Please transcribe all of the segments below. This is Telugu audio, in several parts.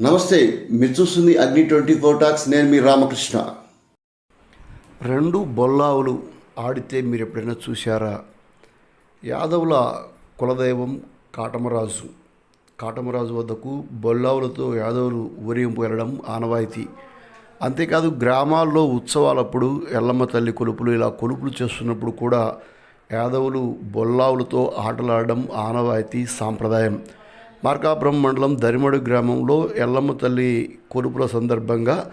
నమస్తే మీరు చూస్తుంది అగ్ని ట్వంటీ ఫోర్ టాక్స్ నేను మీ రామకృష్ణ. రెండు బొల్లావులు ఆడితే మీరు ఎప్పుడైనా చూశారా? యాదవుల కులదైవం కాటమరాజు. కాటమరాజు వద్దకు బొల్లావులతో యాదవులు ఊరేంపు వెళ్ళడం ఆనవాయితీ. అంతేకాదు గ్రామాల్లో ఉత్సవాలప్పుడు ఎల్లమ్మ తల్లి కొలుపులు ఇలా కొలుపులు చేస్తున్నప్పుడు కూడా యాదవులు బొల్లావులతో ఆటలాడడం ఆనవాయితీ సాంప్రదాయం. మార్కాపురం మండలం దరిమడు గ్రామంలో ఎల్లమ్మ తల్లి కొలుపుల సందర్భంగా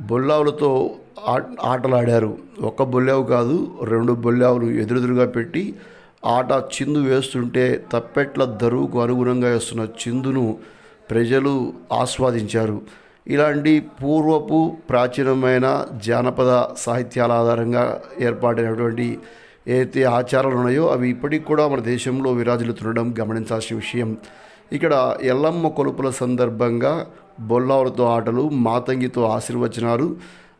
బొల్లావులతో ఆ ఆటలాడారు. ఒక్క బొల్లావు కాదు రెండు బొల్లావులు ఎదురెదురుగా పెట్టి ఆట చిందు వేస్తుంటే తప్పెట్ల దరువుకు అనుగుణంగా వేస్తున్న చిందును ప్రజలు ఆస్వాదించారు. ఇలాంటి పూర్వపు ప్రాచీనమైన జానపద సాహిత్యాల ఆధారంగా ఏర్పాటైనటువంటి ఏదైతే ఆచారాలు ఉన్నాయో అవి ఇప్పటికి కూడా మన దేశంలో విరాజిల్లుతుండడం గమనించాల్సిన విషయం. ఇక్కడ ఎల్లమ్మ కొలుపుల సందర్భంగా బొల్లావులతో ఆటలు మాతంగితో ఆశీర్వచనాలు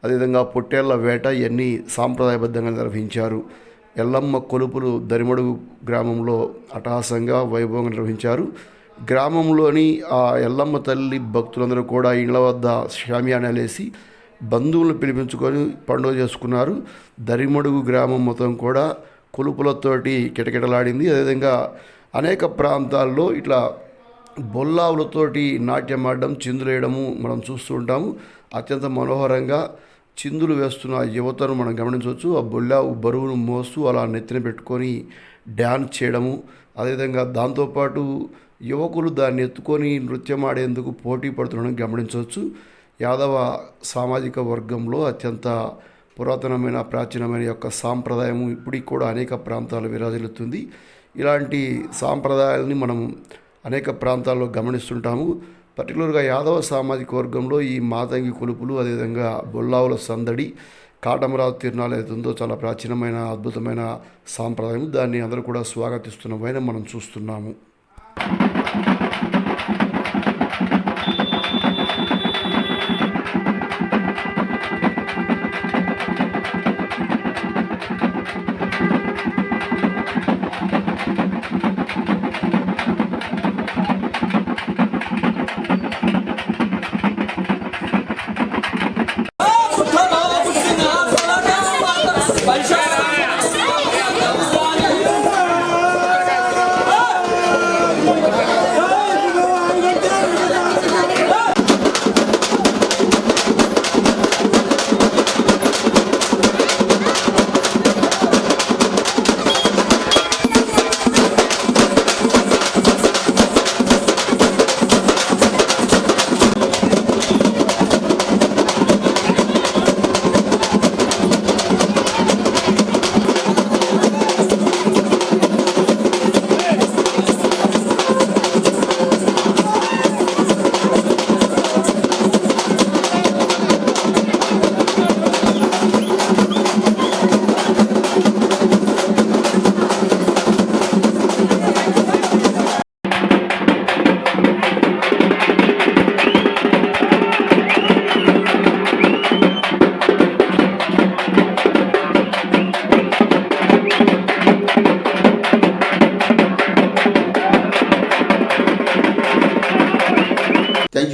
అదేవిధంగా పొట్టేళ్ళ వేట ఇవన్నీ సాంప్రదాయబద్ధంగా నిర్వహించారు. ఎల్లమ్మ కొలుపులు దరిమడుగు గ్రామంలో అటహాసంగా వైభవంగా నిర్వహించారు. గ్రామంలోని ఆ ఎల్లమ్మ తల్లి భక్తులందరూ కూడా ఇళ్ళ వద్ద షామియానాలేసి బంధువులను పిలిపించుకొని పండుగ చేసుకున్నారు. దరిమడుగు గ్రామం మొత్తం కూడా కొలుపులతోటి కిటకిటలాడింది. అదేవిధంగా అనేక ప్రాంతాల్లో ఇట్లా బొల్లావులతోటి నాట్యం ఆడడం చిందులేయడము మనం చూస్తూ ఉంటాము. అత్యంత మనోహరంగా చిందులు వేస్తున్న యువతను మనం గమనించవచ్చు. ఆ బొల్లావు బరువును మోస్తూ అలా నెత్తిన పెట్టుకొని డ్యాన్స్ చేయడము అదేవిధంగా దాంతోపాటు యువకులు దాన్ని ఎత్తుకొని నృత్యం ఆడేందుకు పోటీ పడుతుండడం గమనించవచ్చు. యాదవ సామాజిక వర్గంలో అత్యంత పురాతనమైన ప్రాచీనమైన యొక్క సాంప్రదాయము ఇప్పటికి కూడా అనేక ప్రాంతాలు విరాజిల్లుతుంది. ఇలాంటి సాంప్రదాయాలని మనం అనేక ప్రాంతాల్లో గమనిస్తుంటాము. పర్టికులర్గా యాదవ సామాజిక వర్గంలో ఈ మాతంగి కొలుపులు అదేవిధంగా బొల్లావుల సందడి కాటమరావు తిరునాలు అయితే ఉందో చాలా ప్రాచీనమైన అద్భుతమైన సాంప్రదాయం. దాన్ని అందరూ కూడా స్వాగతిస్తున్న మనం చూస్తున్నాము.